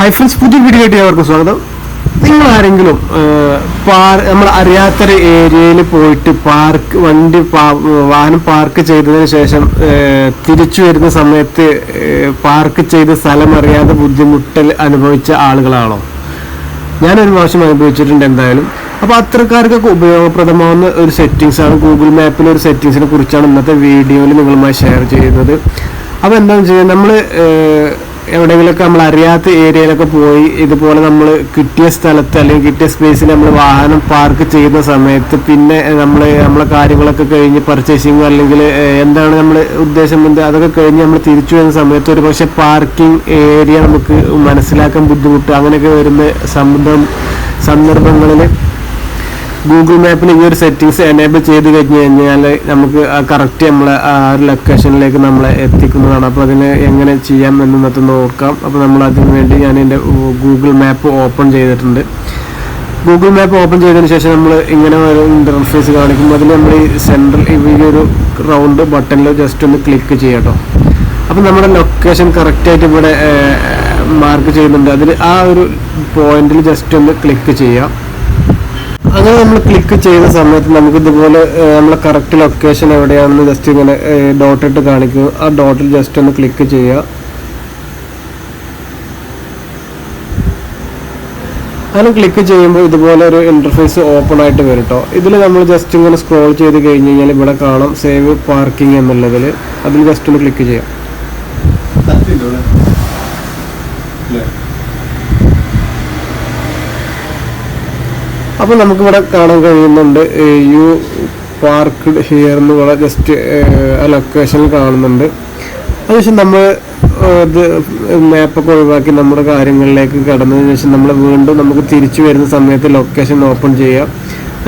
Hi friends പുതിയ video ആയിട്ട് അവർക്ക് സ്വാഗതം. നിങ്ങൾ ആരെങ്കിലും നമ്മൾ അറിയാത്തൊരു ഏരിയയിൽ പോയിട്ട് പാർക്ക് വണ്ടി വാഹനം പാർക്ക് ചെയ്തതിന് ശേഷം തിരിച്ചു വരുന്ന സമയത്ത് പാർക്ക് ചെയ്ത സ്ഥലം അറിയാതെ ബുദ്ധിമുട്ടൽ അനുഭവിച്ച ആളുകളാണോ? ഞാനൊരു പ്രാവശ്യം അനുഭവിച്ചിട്ടുണ്ട് എന്തായാലും. അപ്പോൾ അത്രക്കാർക്കൊക്കെ ഉപയോഗപ്രദമാവുന്ന ഒരു സെറ്റിങ്സ് ആണ് ഗൂഗിൾ മാപ്പിലെ ഒരു സെറ്റിങ്സിനെ കുറിച്ചാണ് ഇന്നത്തെ വീഡിയോയിൽ നിങ്ങളുമായി ഷെയർ ചെയ്യുന്നത്. അപ്പോൾ എന്താണെന്ന് വെച്ച് കഴിഞ്ഞാൽ നമ്മൾ എവിടെയെങ്കിലുമൊക്കെ നമ്മൾ അറിയാത്ത ഏരിയയിലൊക്കെ പോയി ഇതുപോലെ നമ്മൾ കിട്ടിയ സ്ഥലത്ത് അല്ലെങ്കിൽ കിട്ടിയ സ്പേസിൽ നമ്മൾ വാഹനം പാർക്ക് ചെയ്യുന്ന സമയത്ത് പിന്നെ നമ്മൾ നമ്മളെ കാര്യങ്ങളൊക്കെ കഴിഞ്ഞ് പർച്ചേസിങ് അല്ലെങ്കിൽ എന്താണ് നമ്മൾ ഉദ്ദേശം എന്ത് അതൊക്കെ കഴിഞ്ഞ് നമ്മൾ തിരിച്ചു വരുന്ന സമയത്ത് ഒരു പക്ഷേ പാർക്കിംഗ് ഏരിയ നമുക്ക് മനസ്സിലാക്കാൻ ബുദ്ധിമുട്ട്. അങ്ങനെയൊക്കെ വരുന്ന സംബന്ധം സന്ദർഭങ്ങളിൽ ഗൂഗിൾ മാപ്പിൽ ഈ ഒരു സെറ്റിങ്സ് എനേബിൾ ചെയ്ത് കഴിഞ്ഞ് കഴിഞ്ഞാൽ നമുക്ക് ആ കറക്റ്റ് നമ്മളെ ആ ഒരു ലൊക്കേഷനിലേക്ക് നമ്മളെ എത്തിക്കുന്നതാണ്. അപ്പോൾ അതിന് എങ്ങനെ ചെയ്യാം എന്ന് ഇന്നത്തെ നോക്കാം. അപ്പോൾ നമ്മൾ അതിന് വേണ്ടി ഞാൻ എന്റെ ഗൂഗിൾ മാപ്പ് ഓപ്പൺ ചെയ്തിട്ടുണ്ട്. ഗൂഗിൾ മാപ്പ് ഓപ്പൺ ചെയ്തതിന് ശേഷം നമ്മൾ ഇങ്ങനെ ഒരു ഇന്റർഫേസ് കാണിക്കുമ്പോൾ അതിൽ നമ്മൾ ഈ സെൻട്രൽ ഈ ഒരു റൗണ്ട് ബട്ടണിൽ ജസ്റ്റ് ഒന്ന് ക്ലിക്ക് ചെയ്യാം കേട്ടോ അപ്പോൾ നമ്മുടെ ലൊക്കേഷൻ കറക്റ്റായിട്ട് ഇവിടെ മാർക്ക് ചെയ്യുന്നുണ്ട്. അതിൽ ആ ഒരു പോയിന്റിൽ ജസ്റ്റ് ഒന്ന് ക്ലിക്ക് ചെയ്യാം. അങ്ങനെ നമ്മൾ ക്ലിക്ക് ചെയ്യുന്ന സമയത്ത് നമുക്ക് ഇതുപോലെ നമ്മളെ കറക്റ്റ് ലൊക്കേഷൻ എവിടെയാണെന്ന് ജസ്റ്റ് ഇങ്ങനെ ഡോട്ട് ഇട്ട് കാണിക്കും. ആ ഡോട്ടിൽ ജസ്റ്റ് ഒന്ന് ക്ലിക്ക് ചെയ്യുക. അങ്ങനെ ക്ലിക്ക് ചെയ്യുമ്പോൾ ഇതുപോലെ ഒരു ഇന്റർഫേസ് ഓപ്പൺ ആയിട്ട് വരും കേട്ടോ ഇതിൽ നമ്മൾ ജസ്റ്റ് ഇങ്ങനെ സ്ക്രോൾ ചെയ്ത് കഴിഞ്ഞ് കഴിഞ്ഞാൽ ഇവിടെ കാണാം സേവ് പാർക്കിംഗ് എന്നുള്ളതിൽ അതിൽ ജസ്റ്റ് ഒന്ന് ക്ലിക്ക് ചെയ്യാം. അപ്പോൾ നമുക്കിവിടെ കാണാൻ കഴിയുന്നുണ്ട് യു പാർക്ക്ഡ് ഹിയർ എന്ന് ഇവിടെ ജസ്റ്റ് ആ ലൊക്കേഷനിൽ കാണുന്നുണ്ട്. അതിനുശേഷം നമ്മൾ ഇത് മാപ്പൊക്കെ ഒഴിവാക്കി നമ്മുടെ കാര്യങ്ങളിലേക്ക് കടന്നതിന് ശേഷം നമ്മൾ വീണ്ടും നമുക്ക് തിരിച്ചു വരുന്ന സമയത്ത് ലൊക്കേഷൻ ഓപ്പൺ ചെയ്യാം.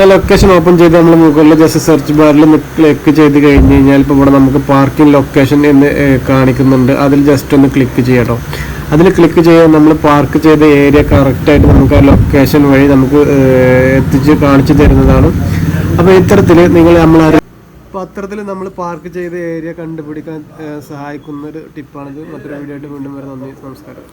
ആ ലൊക്കേഷൻ ഓപ്പൺ ചെയ്ത് നമ്മൾ മുകളിൽ ജസ്റ്റ് സെർച്ച് ബാറിൽ ക്ലിക്ക് ചെയ്ത് കഴിഞ്ഞ് കഴിഞ്ഞാൽ ഇപ്പോൾ ഇവിടെ നമുക്ക് പാർക്കിംഗ് ലൊക്കേഷൻ എന്ന് കാണിക്കുന്നുണ്ട്. അതിൽ ജസ്റ്റ് ഒന്ന് ക്ലിക്ക് ചെയ്യാം കേട്ടോ അതിൽ ക്ലിക്ക് ചെയ്യാൻ നമ്മൾ പാർക്ക് ചെയ്ത ഏരിയ കറക്റ്റായിട്ട് നമുക്ക് ആ ലൊക്കേഷൻ വഴി നമുക്ക് എത്തിച്ച് കാണിച്ചു തരുന്നതാണ്. അപ്പോൾ ഇത്തരത്തിൽ നിങ്ങൾ നമ്മൾ അപ്പോൾ അത്തരത്തിൽ നമ്മൾ പാർക്ക് ചെയ്ത ഏരിയ കണ്ടുപിടിക്കാൻ സഹായിക്കുന്ന ഒരു ടിപ്പാണിത് മറ്റൊരു വീഡിയോ ആയിട്ട് വീണ്ടും വരെ. നന്ദി നമസ്കാരം.